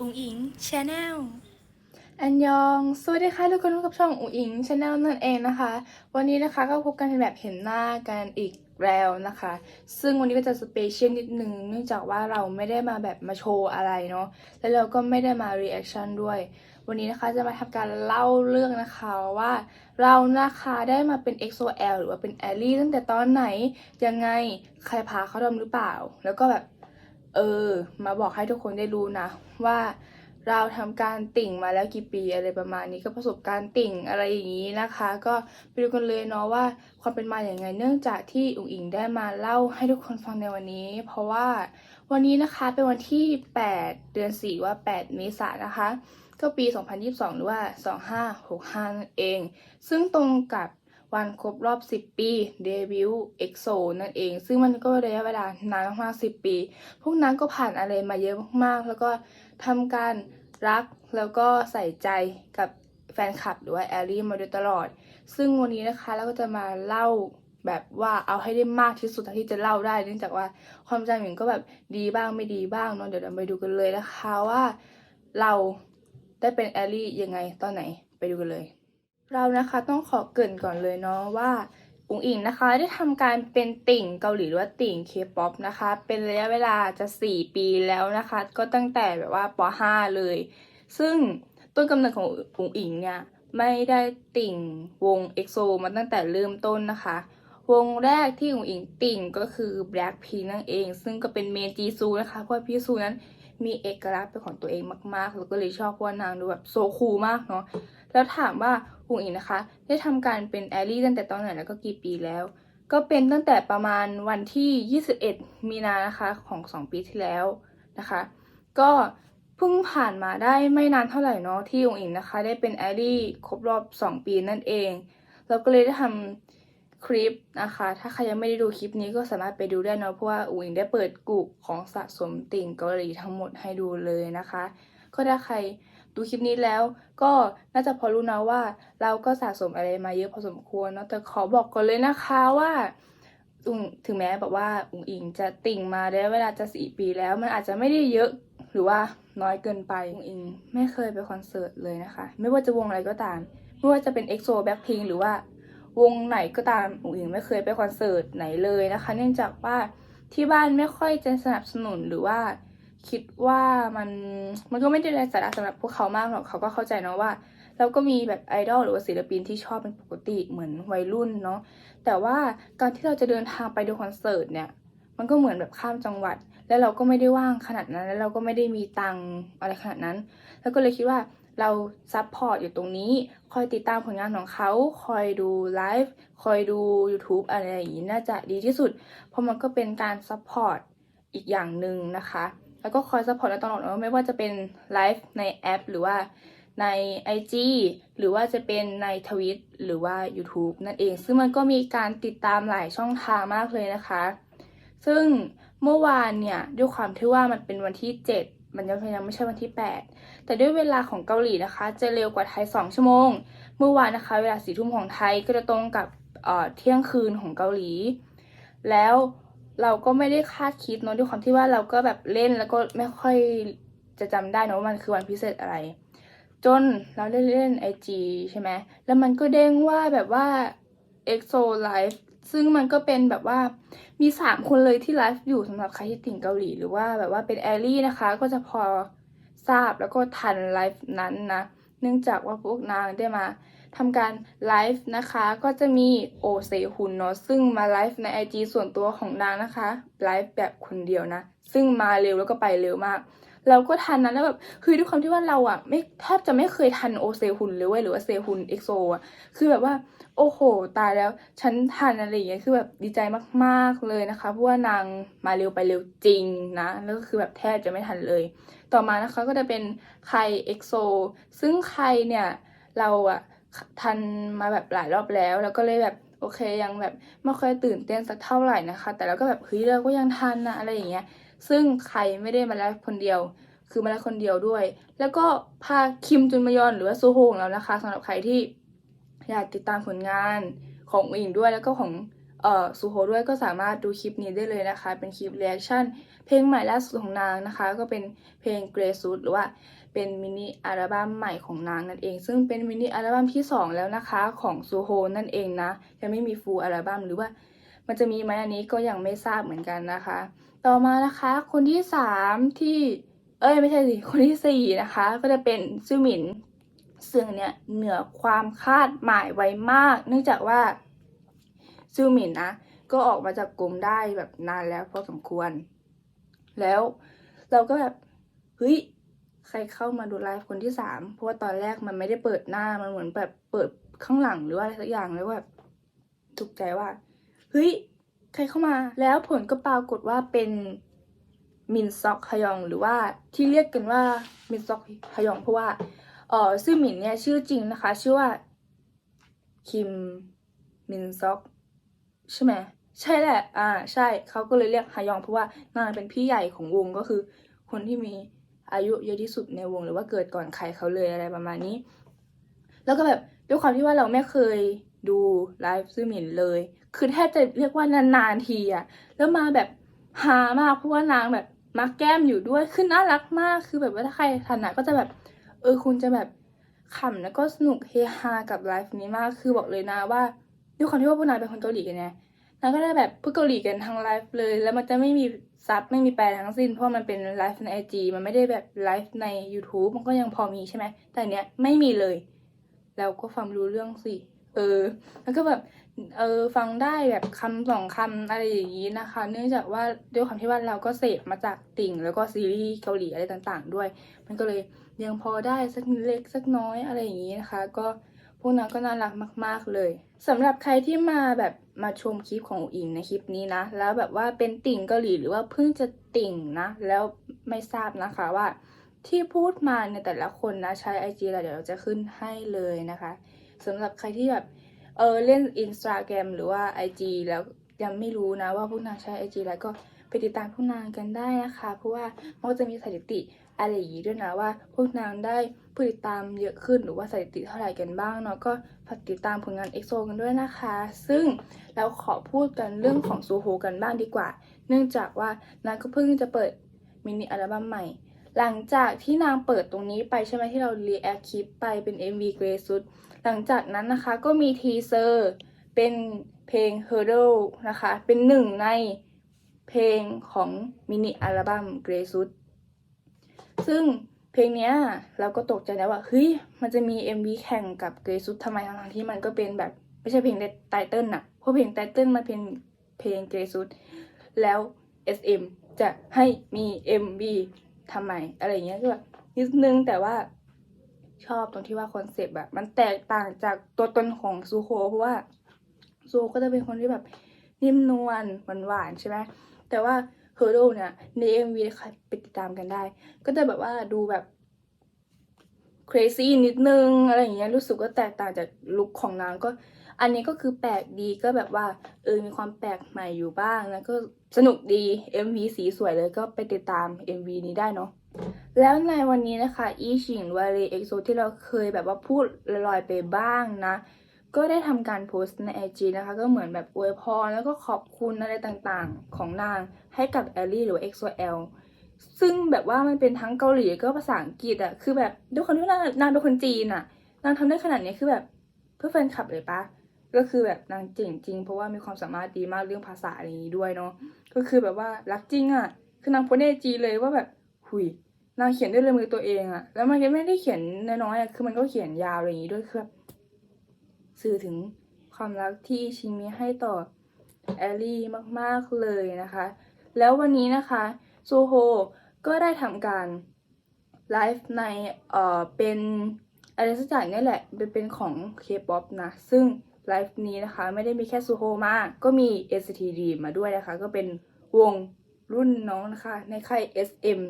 อุ๋งอิงชาแนลอันยอง สวัสดีค่ะทุกคนพบกับช่องอุ๋งอิงชาแนลนั่นเองนะคะ วันนี้นะคะก็พบกันแบบเห็นหน้ากันอีกแล้วนะคะ ซึ่งวันนี้ก็จะสเปเชียลนิดนึงเนื่องจากว่าเราไม่ได้มาแบบมาโชว์อะไรเนาะแล้วเราก็ไม่ได้มารีแอคชั่นด้วย วันนี้นะคะจะมาทำการเล่าเรื่องนะคะว่าเรานะคะได้มาเป็น XOL หรือว่าเป็นแอลลี่ตั้งแต่ตอนไหนยังไงใครพาเขาทำหรือเปล่า แล้วก็แบบเออ มาบอกให้ทุกคนได้รู้นะ ว่าเราทำการติ่งมาแล้วกี่ปีอะไรประมาณนี้ก็ประสบการณ์ติ่งอะไรอย่างนี้นะคะ ก็ไปดูกันเลยเนาะว่าความเป็นมาอย่างไง เนื่องจากที่อุ๋งอิงได้มาเล่าให้ทุกคนฟังในวันนี้ เพราะว่าวันนี้นะคะเป็นวันที่ 8 เดือน 4 ว่า 8 เมษายนนะคะ ก็ปี 2022 หรือว่า 2565นั่นเอง ซึ่งตรงกับวันครบรอบ 10 ปีเดบิวต์ EXO นั่นเอง ซึ่งมันก็ระยะเวลานานมากๆ10 ปี พวกนั้นก็ผ่านอะไรมาเยอะมากๆ แล้วก็ ทำการรักแล้วก็ใส่ใจกับแฟนคลับหรือว่าแอลลี่มาโดยตลอด ซึ่งวันนี้นะคะเราก็จะมาเล่าแบบว่าเอาให้ได้มากที่สุดเท่าที่จะเล่าได้ เนื่องจากว่าความจำหญิงก็แบบดีบ้างไม่ดีบ้างเนาะเดี๋ยวเราไปดูกันเลยนะคะว่าเราได้เป็นแอลลี่ยังไงตอนไหนไปดูกันเลย เรานะคะต้องขอเกริ่นก่อนเลยเนาะว่า อุ๋งอิงนะคะ ได้ทำการเป็นติ่งเกาหลีหรือว่าติ่งเคป๊อปนะคะ เป็นระยะเวลาจะ 4 ปีแล้วนะคะ ก็ตั้งแต่แบบว่าป .5 เลย ซึ่งต้นกำเนิดของอุ๋งอิงเนี่ยไม่ได้ติ่งวง EXO มาตั้งแต่เริ่มต้นนะคะ วงแรกที่อุ๋งอิงติ่งก็คือ Blackpink นั่นเอง ซึ่งก็เป็นเมนจีซูนะคะเพราะว่าพี่ซูนั้นมีเอกลักษณ์เป็นของตัวเองมากๆ แล้วก็เลยชอบเพราะว่านางดูแบบโซคูลมากเนาะ แล้วถามว่าอุ๋งอิงนะคะ ได้ทำการเป็นแอลลี่ตั้งแต่ตอนไหนแล้วก็กี่ปีแล้ว ก็เป็นตั้งแต่ประมาณวันที่ 21 มีนานะคะของ 2 ปีที่แล้วนะคะ ก็เพิ่งผ่านมาได้ไม่นานเท่าไหร่เนาะที่อุ๋งอิงนะคะ ได้เป็นแอลลี่ครบรอบ 2 ปีนั่นเอง เราก็เลยได้ทำคลิปนะคะ ถ้าใครยังไม่ได้ดูคลิปนี้ก็สามารถไปดูได้เนาะเพราะว่าอุ๋งอิงได้เปิดกลุ่มของสะสมติ่งเกาหลีทั้งหมดให้ดูเลยนะคะ ก็ถ้าใคร ดูคลิปนี้แล้วก็น่าจะพอรู้นะว่า เราก็สะสมอะไรมาเยอะพอสมควรเนาะแต่ขอบอกก่อนเลยนะคะว่าถึงแม้แบบว่าอุ๋งอิงจะติ่งมาได้เวลาจะสี่ปีแล้ว มันอาจจะไม่ได้เยอะหรือว่าน้อยเกินไปอุ๋งอิงไม่เคยไปคอนเสิร์ตเลยนะคะ ไม่ว่าจะวงอะไรก็ตาม ไม่ว่าจะเป็น EXO Blackpink หรือว่าวงไหนก็ตามอุ๋งอิงไม่เคยไปคอนเสิร์ตไหนเลยนะคะ เนื่องจากว่าที่บ้านไม่ค่อยจะสนับสนุนหรือว่า คิดว่ามันมันก็ไม่ได้ไร้สาระสำหรับพวกเขามากหรอกเขาก็เข้าใจเนาะว่าเราก็มีแบบไอดอลหรือว่าศิลปินที่ชอบเป็นปกติเหมือนวัยรุ่นเนาะแต่ว่าการที่เราจะเดินทางไปดูคอนเสิร์ตเนี่ย มันก็เหมือนแบบข้ามจังหวัด แล้วเราก็ไม่ได้ว่างขนาดนั้น แล้วเราก็ไม่ได้มีตังอะไรขนาดนั้น แล้วก็เลยคิดว่าเราซัพพอร์ตอยู่ตรงนี้ คอยติดตามผลงานของเขา คอยดูไลฟ์คอยดู YouTube อะไรอย่างนี้น่าจะดีที่สุด เพราะมันก็เป็นการซัพพอร์ตอีกอย่างหนึ่งนะคะ แล้วก็คอยซัพพอร์ตเราตลอดว่าไม่ว่าจะเป็นไลฟ์ในแอป หรือว่าใน IG หรือว่าจะเป็นในทวิตหรือว่า YouTube นั่นเอง ซึ่งมันก็มีการติดตามหลายช่องทางมากเลยนะคะ ซึ่งเมื่อวานเนี่ยด้วยความที่ว่ามันเป็นวันที่ 7 มันยังยังไม่ใช่วันที่ 8 แต่ด้วยเวลาของเกาหลีนะคะ จะเร็วกว่าไทย 2 ชั่วโมง เมื่อวานนะคะ เวลาสี่ทุ่มของไทยก็จะตรงกับเเที่ยงคืนของเกาหลี แล้ว เราก็ไม่ได้คาดคิดเนอะด้วยความที่ว่าเราก็แบบเล่นแล้วก็ไม่ค่อยจะจำได้เนอะว่ามันคือวันพิเศษอะไร จนเราเล่นเล่นไอจีใช่ไหมแล้วมันก็เด้งว่าแบบว่า EXO Live ซึ่งมันก็เป็นแบบว่ามีสามคนเลยที่ไลฟ์อยู่สำหรับใครที่ติ่งเกาหลีหรือว่าแบบว่าเป็นแอลลี่นะคะ ก็จะพอทราบแล้วก็ทันไลฟ์นั้นนะ เนื่องจากว่าพวกนางได้มา ทำการไลฟ์นะคะ ก็จะมีโอเซฮุนเนาะซึ่งมาไลฟ์ใน IG ส่วนตัวของนางนะคะไลฟ์แบบคนเดียวนะ ซึ่งมาเร็วแล้วก็ไปเร็วมาก เราก็ทันนะแล้วแบบคือด้วยความที่ว่าเราอะไม่แทบจะไม่เคยทันโอเซฮุนเลยเว้ยหรือว่าเซฮุนเอ็กโซอะคือแบบว่าโอ้โห ตายแล้ว ฉันทันอะไรอย่างเงี้ยคือแบบดีใจมากๆเลยนะคะ เพราะว่านางมาเร็วไปเร็วจริงนะ แล้วก็คือแบบแทบจะไม่ทันเลย ต่อมานะคะก็จะเป็นใครเอ็กโซซึ่งใครเนี่ย เราอะ ทันมาแบบหลายรอบแล้ว แล้วก็เลยแบบโอเคยังแบบไม่ค่อยตื่นเต้นสักเท่าไหร่นะคะ แต่เราก็แบบเฮ้ยเราก็ยังทันนะอะไรอย่างเงี้ย ซึ่งใครไม่ได้มาไลฟ์คนเดียว คือมาไลฟ์คนเดียวด้วย แล้วก็พาคิมจุนมยอนหรือว่าซูโฮของเรานะคะสำหรับใครที่อยากติดตามผลงานของอิงด้วยแล้วก็ของเอ่อซูโฮด้วยก็สามารถดูคลิปนี้ได้เลยนะคะ เป็นคลิปเรีแอคชั่นเพลงใหม่ล่าสุดของนางนะคะ ก็เป็นเพลง Grey Suit หรือว่า เป็นมินิอัลบั้มใหม่ของนางนั่นเอง ซึ่งเป็นมินิอัลบั้มที่ 2 แล้วนะคะของซูโฮนั่นเองนะยังไม่มีฟูลอัลบั้มหรือว่า มันจะมีไหมอันนี้ก็ยังไม่ทราบเหมือนกันนะคะ ต่อมานะคะ คนที่สามที่ เอ้ยไม่ใช่สิคนที่สี่นะคะ ก็จะเป็นซูหมินซึ่งเนี่ยเหนือความคาดหมายไว้มาก เนื่องจากว่าซูหมินนะก็ออกมาจากกลุ่มได้แบบนานแล้วพอสมควร แล้วเราก็แบบเฮ้ย ใครเข้ามาดูไลฟ์คนที่สามเพราะว่าตอนแรกมันไม่ได้เปิดหน้ามันเหมือนแบบเปิดข้างหลังหรือว่าอะไรสักอย่างแล้วแบบถูกใจว่าเฮ้ยใครเข้ามา แล้วผลก็ปรากฏว่าเป็นมินซอกฮยองหรือว่าที่เรียกกันว่ามินซอกฮยองเพราะว่าเออซื่อหมินเนี่ยชื่อจริงนะคะ ชื่อว่าคิมมินซอกใช่ไหมใช่แหละ อ่า ใช่เขาก็เลยเรียกฮยองเพราะว่านางเป็นพี่ใหญ่ของวงก็คือ คนที่มี อายุเยอะที่สุดในวงหรือว่าเกิดก่อนใครเขาเลยอะไรประมาณนี้ แล้วก็แบบด้วยความที่ว่าเราไม่เคยดูไลฟ์ซื่อหมินเลย คือแทบจะเรียกว่านานๆทีอะแล้วมาแบบฮามากเพราะว่านางแบบมาแก้มอยู่ด้วยคือน่ารักมากคือแบบว่าถ้าใครทันนะก็จะแบบเออคุณจะแบบขำแล้วก็สนุกเฮฮากับไลฟ์นี้มากคือบอกเลยนะว่าด้วยความที่ว่าพวกนางเป็นคนเกาหลีกันไง นางก็ได้แบบพูดเกาหลีกันทั้งไลฟ์เลย แล้วมันจะไม่มีซับไม่มีแปลทั้งสิ้น เพราะมันเป็นไลฟ์ในไอจีมันไม่ได้แบบไลฟ์ใน YouTube มันก็ยังพอมีใช่ไหม แต่อันเนี้ยไม่มีเลยแล้วก็ฟังรู้เรื่องสิ เออ แล้วก็แบบ เออ ฟังได้แบบคำสองคำอะไรอย่างนี้นะคะ เนื่องจากว่าด้วยความที่ว่าเราก็เสพมาจากติ่ง แล้วก็ซีรีส์เกาหลีอะไรต่างๆ ด้วย มันก็เลยยังพอได้สักเล็กสักน้อยอะไรอย่างนี้นะคะ ก็ พวกนั้นก็น่ารักมาก ๆ เลยสำหรับใครที่มาแบบมาชมคลิปของอุ๋งอิงในคลิปนี้นะ แล้วแบบว่าเป็นติ่งเกาหลีหรือว่าเพิ่งจะติ่งนะ แล้วไม่ทราบนะคะว่า ที่พูดมาในแต่ละคนนะใช้ IG แล้วเดี๋ยวเราจะขึ้นให้เลยนะคะสำหรับใครที่แบบเออเล่น Instagram หรือว่า IG แล้วยังไม่รู้นะว่าพวกนางใช้ IG แล้วก็ไปติดตามพวกนางกันได้นะคะ เพราะว่ามันจะมีสถิติ อะไรอย่างนี้ด้วยนะว่า พวกนางได้ผู้ติดตามเยอะขึ้นหรือว่าสถิติเท่าไหร่กันบ้างเนาะก็ฝากติดตามผลงาน EXO กันด้วยนะคะ ซึ่งเราขอพูดกันเรื่องของซูโฮกันบ้างดีกว่า เนื่องจากว่านางก็เพิ่งจะเปิดมินิอัลบั้มใหม่ หลังจากที่นางเปิดตรงนี้ไปใช่ไหมที่เรารีแอคคลิปไปเป็น MV Grey Suit หลังจากนั้นนะคะก็มีทีเซอร์เป็นเพลง Hurdle นะคะ เป็นหนึ่งในเพลงของมินิอัลบั้ม Grey Suit ซึ่งเพลงเนี้ยเราก็ตกใจแล้วว่าเฮ้ยมันจะมี MV แข่งกับ Grey Suit ทำไมทั้งที่มันก็เป็นแบบไม่ใช่เพลงไตเติ้ลน่ะเพราะเพลงไตเติ้ลมันเป็นเพลง Grey Suit แล้ว SM จะให้มี MV ทำไมอะไรอย่างเงี้ยก็แบบนิดนึงแต่ว่าชอบตรงที่ว่าคอนเซปต์แบบมันแตกต่างจากตัวตนของซูโฮเพราะว่าซูโฮก็จะเป็นคนที่แบบนิ่มนวลหวานๆใช่ไหมแต่ว่าเฮอร์โดเนี่ยใน MV ใครไปติด ตามกันได้ ก็จะแบบว่าดูแบบ crazy นิดนึงอะไรอย่างเงี้ยรู้สึกว่าแตกต่างจากลุคของนางก็ อันนี้ก็คือแปลกดีก็แบบว่าเออมีความแปลกใหม่อยู่บ้างแล้วก็สนุกดี MV สีสวยเลยก็ไปติดตาม MV นี้ได้เนาะแล้วในวันนี้นะคะอีชิงวาเลเอ็กโซที่เราเคยแบบว่าพูดลอยๆไปบ้างนะ ก็ได้ทำการโพสต์ใน IG นะคะ ก็เหมือนแบบอวยพรแล้วก็ขอบคุณอะไรต่างๆ ของนางให้กับแอลลี่หรือว่า XOL ซึ่ ซึ่งแบบว่ามันเป็นทั้งเกาหลีก็ภาษาอังกฤษอะคือแบบด้วยคนที่นางนางเป็นคนจีนอะนางทำได้ขนาดนี้คือแบบเพื่อแฟนคลับเลยปะก็คือแบบนางเจ๋งจริงเพราะว่ามีความสามารถดีมากเรื่องภาษาอะไรอย่างนี้ด้วยเนาะก็คือแบบว่ารักจริงอะคือนางโพสใน IG เลยว่าแบบหุยนางเขียนด้วยลายมือตัวเองอะแล้วมันก็ไม่ได้เขียนน้อยๆอะคือมันก็เขียนยาวอะไรอย่างงี้ด้วยคือแบบสื่อถึงความรักที่ชิงมีให้ต่อแอลลี่มากๆเลยนะคะ แล้ววันนี้นะคะ ซูโฮก็ได้ทำการไลฟ์ในเอ่อเป็นอะไรสักอย่างนี่แหละเป็นเป็นของ K-POP นะ ซึ่งไลฟ์นี้นะคะ ไม่ได้มีแค่ซูโฮมา ก็มี NCT Dream มาด้วยนะคะ ก็เป็นวงรุ่นน้องนะคะ ในค่าย SM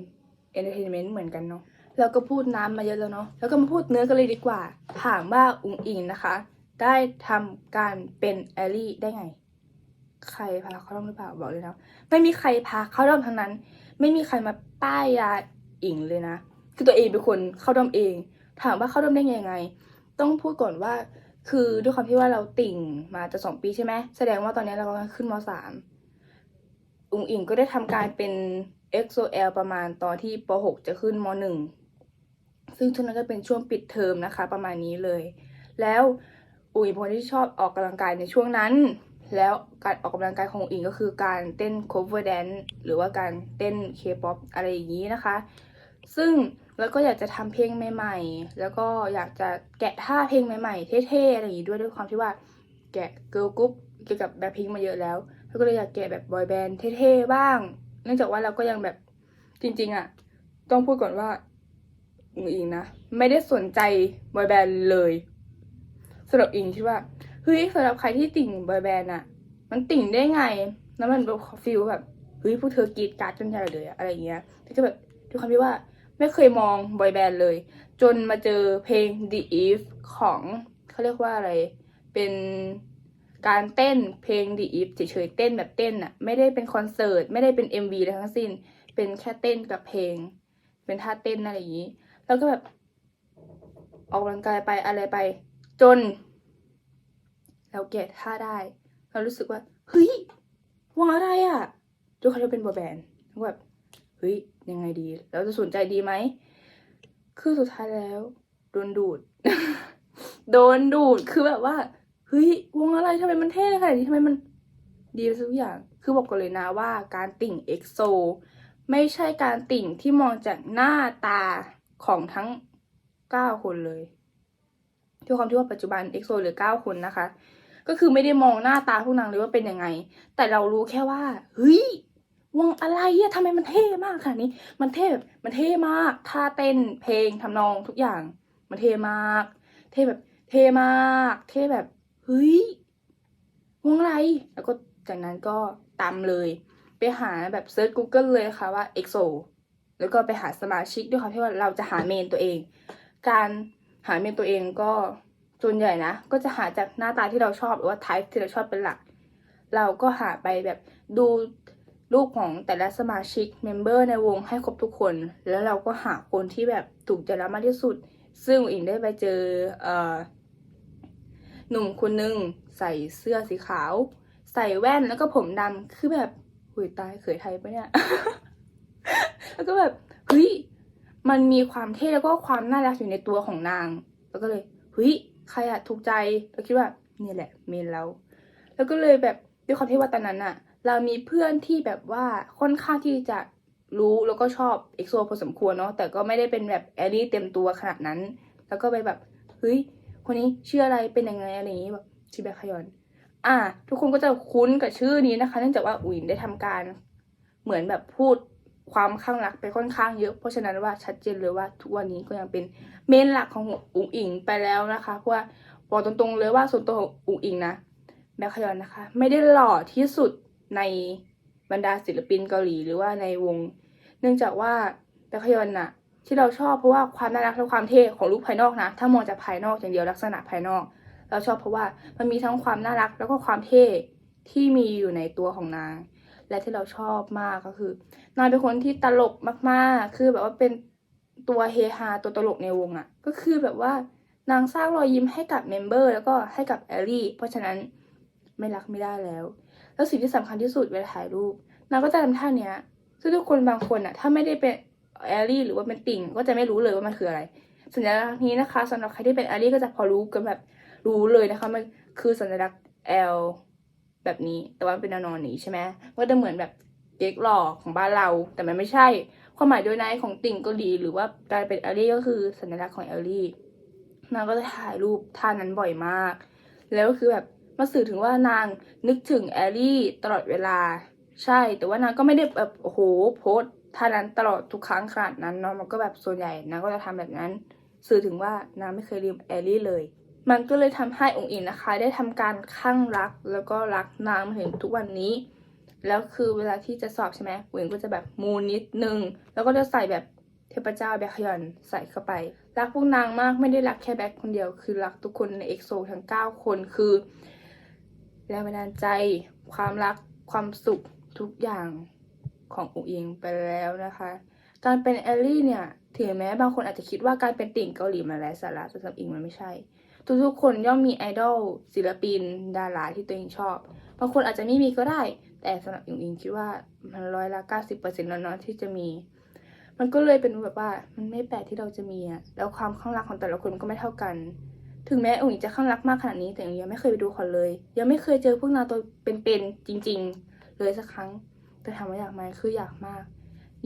Entertainment เหมือนกันเนาะแล้วก็พูดน้ำมาเยอะแล้วเนาะแล้วก็มาพูดเนื้อกันเลยดีกว่า ถามว่าอุงอิงนะคะ ได้ทำการเป็นแอลลี่ได้ไง ใครพาเขาร่วมหรือเปล่าบอกเลยนะไม่มีใครพาเขาร่วมทั้งนั้น ไม่มีใครมาป้ายยาอิงเลยนะ คือตัวเองเป็นคนเข้าร่วมเอง ถามว่าเข้าร่วมได้ยังไง ต้องพูดก่อนว่า คือด้วยความที่ว่าเราติ่งมาจะสองปีใช่ไหมแสดงว่าตอนนี้เรากำลังขึ้นมสามอุ๋งอิงก็ได้ทำการเป็น XO L ประมาณตอนที่ป .6 จะขึ้นม .1 ซึ่งช่วงนั้นก็เป็นช่วงปิดเทอมนะคะ ประมาณนี้เลย แล้วอุ๋ยเป็นคนที่ชอบออกกำลังกายในช่วงนั้น แล้วการออกกำลังกายของอุ๋ยก็คือการเต้น cover dance หรือว่าการเต้น K-pop อะไรอย่างนี้นะคะ ซึ่งแล้วก็อยากจะทำเพลงใหม่ ๆ แล้วก็อยากจะแกะท่าเพลงใหม่ๆ เท่ๆอะไรอย่างนี้ด้วยด้วยความที่ว่าแกะเกิร์ลกรุ๊ปเกี่ยวกับแบ็คพิงมาเยอะแล้วแล้วก็เลยอยากแกะแบบบอยแบนด์เท่ๆบ้าง เนื่องจากว่าเราก็ยังแบบจริงๆอะต้องพูดก่อนว่าอิงนะ ไม่ได้สนใจบอยแบนด์เลยสำหรับอิงคิดว่า เฮ้ยสำหรับใครที่ติ่งบอยแบนด์อะมันติ่งได้ไง แล้วมันแบบฟีลแบบเฮ้ยพวกเธอกรีดกราร์ดจนใหญ่เลยอะอะไรอย่างเงี้ยแต่ก็แบบด้วยความที่ว่าไม่เคยมองบอยแบนด์เลย จนมาเจอเพลง The Eve ของเขาเรียกว่าอะไร เป็นการเต้นเพลง The Eve เฉยๆเต้นแบบเต้นอะไม่ได้เป็นคอนเสิร์ตไม่ได้เป็น MV อะไรทั้งสิ้น เป็นแค่เต้นกับเพลง เป็นท่าเต้นอะไรอย่างนี้ แล้วก็แบบออกกำลังกายไปอะไรไป จน เราเก็ตท่าได้ เรารู้สึกว่า เฮ้ยวงอะไรอะทุกคนจะเป็นบอยแบนด์แล้วก็แบบเฮ้ยยังไงดีเราจะสนใจดีไหม คือสุดท้ายแล้วโดนดูด โดนดูดคือแบบว่าเฮ้ยวงอะไรทำไมมันเท่ขนาดนี้ทำไมมันดีทุกอย่าง คือบอกก่อนเลยนะว่าการติ่งเอ็กโซไม่ใช่การติ่งที่มองจากหน้าตาของทั้ง 9 คนเลยด้วยความที่ว่าปัจจุบันเอ็กโซหลือ 9 คนนะคะ ก็คือไม่ได้มองหน้าตาพวกนางเลยว่าเป็นยังไง แต่เรารู้แค่ว่าเฮ้ยวงอะไรอะทำไมมันเท่มากขนาดนี้ มันเท่แบบมันเท่มากท่าเต้นเพลงทำนองทุกอย่าง มันเท่มาก เท่แบบ เท่มาก เท่แบบเฮ้ยวงอะไรแล้วก็จากนั้นก็ตามเลย ไปหาแบบเซิร์ช Google เลยค่ะว่า EXO แล้วก็ไปหาสมาชิกด้วยค่ะที่ว่าเราจะหาเมนตัวเอง การหาเมนตัวเองก็ ส่วนใหญ่นะ ก็จะหาจากหน้าตาที่เราชอบหรือว่า type ที่เราชอบเป็นหลัก เราก็หาไปแบบดูรูปของแต่ละสมาชิกเมมเบอร์ในวงให้ครบทุกคน แล้วเราก็หาคนที่แบบถูกใจเรามากที่สุด ซึ่งอิงได้ไปเจอเอ่อหนุ่มคนหนึ่งใส่เสื้อสีขาว ใส่แว่นแล้วก็ผมดำคือแบบหุยตายเขยไทยปะเนี่ย แล้วก็แบบเฮ้ยมันมีความเท่แล้วก็ความน่ารักอยู่ในตัวของนาง แล้วก็เลยเฮ้ย ใครอะถูกใจเราคิดว่านี่แหละเมนเราแล้วก็เลยแบบด้วยความที่ว่าตอนนั้นอะเรามีเพื่อนที่แบบว่าค่อนข้างที่จะรู้แล้วก็ชอบเอ็กโซพอสมควรเนาะแต่ก็ไม่ได้เป็นแบบแอลลี่เต็มตัวขนาดนั้น แล้วก็ไปแบบเฮ้ยคนนี้ชื่ออะไรเป็นยังไงอะไรอย่างนี้แบบชิแบคยอนอ่า ทุกคนก็จะคุ้นกับชื่อนี้นะคะ เนื่องจากว่าอุ๋ยได้ทำการเหมือนแบบพูด ความข้างรักไปค่อนข้างเยอะ เพราะฉะนั้นว่าชัดเจนเลยว่าทุกวันนี้ก็ยังเป็นเมนหลักของอุ๋งอิงไปแล้วนะคะเพราะว่าบอกตรงๆเลยว่าส่วนตัวของอุ๋งอิงนะแบคคยอนนะคะ ไม่ได้หล่อที่สุดในบรรดาศิลปินเกาหลีหรือว่าในวง เนื่องจากว่าแบคคยอนน่ะที่เราชอบเพราะว่าความน่ารักและความเท่ของลูกภายนอกนะ ถ้ามองจากภายนอกอย่างเดียวลักษณะภายนอก เราชอบเพราะว่ามันมีทั้งความน่ารักแล้วก็ความเท่ที่มีอยู่ในตัวของนาง และที่เราชอบมากก็คือนางเป็นคนที่ตลกมากๆ คือแบบว่าเป็นตัวเฮฮาตัวตลกในวงอะ่ะ ก็คือแบบว่านางสร้างรอยยิ้มให้กับเมมเบอร์แล้วก็ให้กับแอลลี่ เพราะฉะนั้นไม่รักไม่ได้แล้ว แล้วสิ่งที่สำคัญที่สุดเวลาถ่ายรูปนางก็จะทำท่าเนี้ยซึ่งทุกคนบางคนอะ่ะถ้าไม่ได้เป็นแอลลี่หรือว่าเป็นติ่งก็จะไม่รู้เลยว่ามันคืออะไร สัญลักษณ์นี้นะคะสำหรับใครที่เป็นแอลลี่ก็จะพอรู้กันแบบรู้เลยนะคะมันคือสัญลักษณ์ L แบบนี้แต่ว่าเป็นแนวนอนนี้ใช่ไหมก็จะเหมือนแบบเก๊กหล่อของบ้านเรา แต่มันไม่ใช่ ความหมายโดยในของติ่งเกาหลีหรือว่าการเป็นแอลลี่ก็คือสัญลักษณ์ของแอลลี่นางก็จะถ่ายรูปท่านั้นบ่อยมาก แล้วก็คือแบบมาสื่อถึงว่านางนึกถึงแอลลี่ตลอดเวลา ใช่ แต่ว่านางก็ไม่ได้แบบโอ้โหโพสท่านั้นตลอดทุกครั้งขนาดนั้นเนาะมันก็แบบส่วนใหญ่นางก็จะทำแบบนั้น สื่อถึงว่านางไม่เคยลืมแอลลี่เลย มันก็เลยทำให้องค์อินนะคะ ได้ทำการข้างรักแล้วก็รักนางมาถึงทุกวันนี้ แล้วคือเวลาที่จะสอบใช่ไหมองค์อินก็จะแบบมูนิดนึง แล้วก็จะใส่แบบเทพเจ้าแบคยอนใส่เข้าไป รักพวกนางมากไม่ได้รักแค่แบคคนเดียว คือรักทุกคนในเอ็กโซทั้ง 9 คนคือแรงบันดาลใจ ความรักความสุขทุกอย่างขององค์อิงไปแล้วนะคะ การเป็นแอลลี่เนี่ย ถึงแม้บางคนอาจจะคิดว่าการเป็นติ่งเกาหลีมันไร้สาระแต่สำหรับอิงมันไม่ใช่ ทุกๆ คนย่อมมีไอดอลศิลปิน ดาราที่ตัวเองชอบบางคนอาจจะไม่มีก็ได้ แต่สำหรับอิงอิงคิดว่ามันร้อยละเก้าสิบเปอร์เซ็นต์แล้วเนาะที่จะมี มันก็เลยเป็นแบบว่ามันไม่แปลกที่เราจะมีอะแล้วความข้างรักของแต่ละคนก็ไม่เท่ากัน ถึงแม้อุ๋งอิงจะข้างรักมากขนาดนี้แต่อุ๋งยังไม่เคยไปดูคอนเลย ยังไม่เคยเจอพวกนางตัวเป็นๆจริง ๆ เลยสักครั้ง แต่ถามว่าอยากไหมคืออยากมาก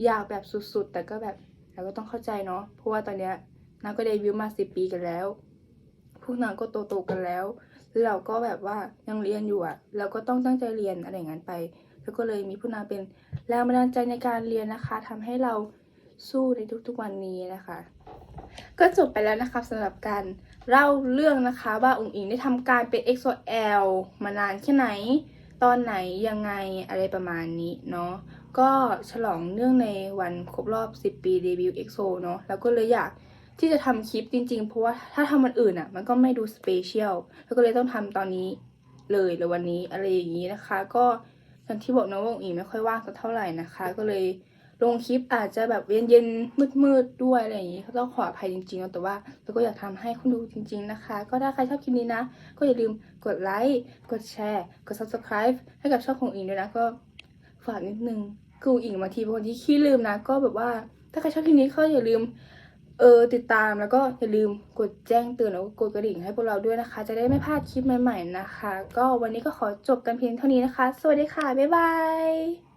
อยากแบบสุดๆ แต่ก็แบบเราก็ต้องเข้าใจเนาะเพราะว่าตอนเนี้ยนางก็เดบิวต์มาสิปีกันแล้ว วกนางก็โตๆกันแล้วเราก็แบบว่ายังเรียนอยู่อะเราก็ต้องตั้งใจเรียนอะไรอย่างนั้นไป แล้วก็เลยมีพวกนางเป็นแรงบันดาลใจในการเรียนนะคะทำให้เราสู้ในทุกๆวันนี้นะคะ ก็จบไปแล้วนะคะสำหรับการเล่าเรื่องนะคะว่าองค์อิงได้ทำการเป็น XOL มานานแค่ไหน ตอนไหนยังไงอะไรประมาณนี้เนาะก็ฉลองเนื่องในวันครบรอบ 10 ปีเดบิวต์ EXO เนาะแล้วก็เลยอยาก ที่จะทำคลิปจริง ๆ เพราะว่าถ้าทำวันอื่นอะ่ะ มันก็ไม่ดูสเปเชียลแล้วก็เลยต้องทำตอนนี้เลยหรือวันนี้อะไรอย่างนี้นะคะ ก็อย่างที่บอกนะว่าองค์อิงไม่ค่อยว่างสักเท่าไหร่นะคะ ก็เลยลงคลิปอาจจะแบบเย็นๆมืดๆด้วยอะไรอย่างนี้ก็ต้องขออภัยจริงๆแต่ว่าเราก็อยากทำให้คุณดูจริง ๆนะคะ ก็ถ้าใครชอบคลิปนี้นะ ก็อย่าลืมกดไลค์กดแชร์กด subscribe ให้กับช่องของอิงด้วยนะก็ฝากนิดนึงคืออิงบางทีเป็นคนที่ขี้ลืมนะ ก็แบบว่าถ้าใครชอบคลิปนี้ก็อย่าลืม เออติดตามแล้วก็อย่าลืมกดแจ้งเตือนแล้วก็กดกระดิ่งให้พวกเราด้วยนะคะ จะได้ไม่พลาดคลิปใหม่ ๆนะคะ ก็วันนี้ก็ขอจบกันเพียงเท่านี้นะคะ สวัสดีค่ะ บ๊ายบาย